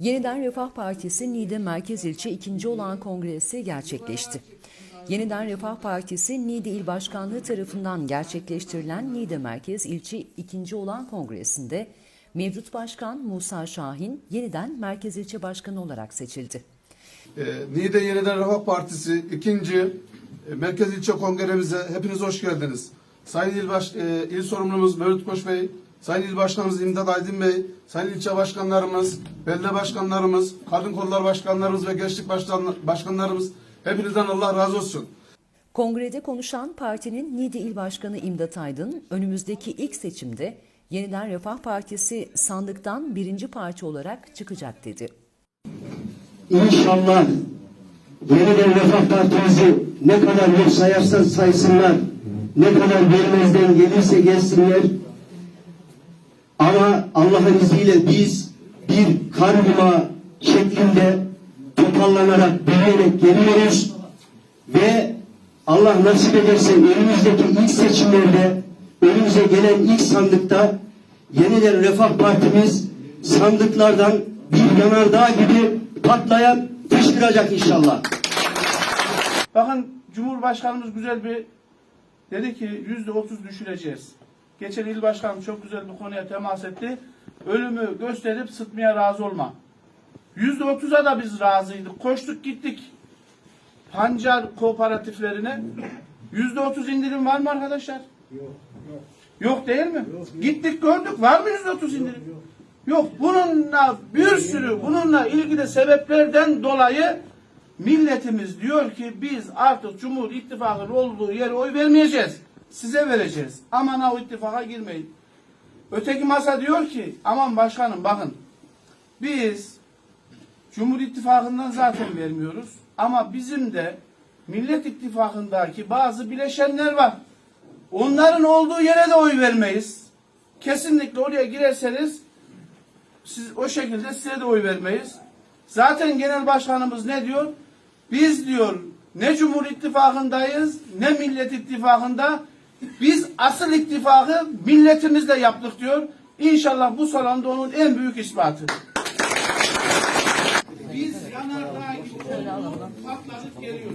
Yeniden Refah Partisi Niğde Merkez İlçe ikinci olan kongresi gerçekleşti. Yeniden Refah Partisi Niğde İl Başkanlığı tarafından gerçekleştirilen Niğde Merkez İlçe ikinci olan kongresinde mevcut başkan Musa Şahin yeniden Merkez İlçe Başkanı olarak seçildi. Ee, Niğde Yeniden Refah Partisi ikinci e, Merkez İlçe Kongremize hepiniz hoş geldiniz. Sayın İl, Baş, e, İl Sorumlumuz Mevlüt Koç Bey, Sayın İl Başkanımız İmdat Aydın Bey, Sayın İlçe Başkanlarımız, Belediye Başkanlarımız, Kadın Kollar Başkanlarımız ve Gençlik Başkan, Başkanlarımız hepinizden Allah razı olsun. Kongrede konuşan partinin Niğde İl Başkanı İmdat Aydın, önümüzdeki ilk seçimde Yeniden Refah Partisi sandıktan birinci parti olarak çıkacak dedi. İnşallah yeniden Refah Partimizi ne kadar yok sayarsa saysınlar, ne kadar vermezden gelirse gelsinler. Ama Allah'ın izniyle biz bir karnıma şeklinde toparlanarak, büyüyerek geliyoruz. Ve Allah nasip ederse önümüzdeki ilk seçimlerde, önümüze gelen ilk sandıkta yeniden Refah Partimiz sandıklardan bir yanardağ gibi patlayan fışkıracak inşallah. Bakın Cumhurbaşkanımız güzel bir dedi ki yüzde otuz düşüreceğiz. Geçen il başkanım çok güzel bir konuya temas etti. Ölümü gösterip sıtmaya razı olma. Yüzde otuza da biz razıydık. Koştuk gittik. Pancar kooperatiflerine. Yüzde otuz indirim var mı arkadaşlar? Yok. Yok değil mi? Gittik gördük. Var mı yüzde otuz indirim? Yok. Bununla bir sürü bununla ilgili sebeplerden dolayı milletimiz diyor ki biz artık Cumhur İttifakı'nın olduğu yere oy vermeyeceğiz. Size vereceğiz. Aman ha ittifaka girmeyin. Öteki masa diyor ki aman başkanım bakın biz Cumhur İttifakı'ndan zaten vermiyoruz. Ama bizim de Millet İttifakı'ndaki bazı bileşenler var. Onların olduğu yere de oy vermeyiz. Kesinlikle oraya girerseniz siz o şekilde size de oy vermeyiz. Zaten genel başkanımız ne diyor? Biz diyor ne Cumhur İttifakı'ndayız ne Millet İttifakı'nda. Biz asıl ittifakı milletimizle yaptık diyor. İnşallah bu salonda onun en büyük ispatı. Biz yanardağ gibi patladık geliyoruz.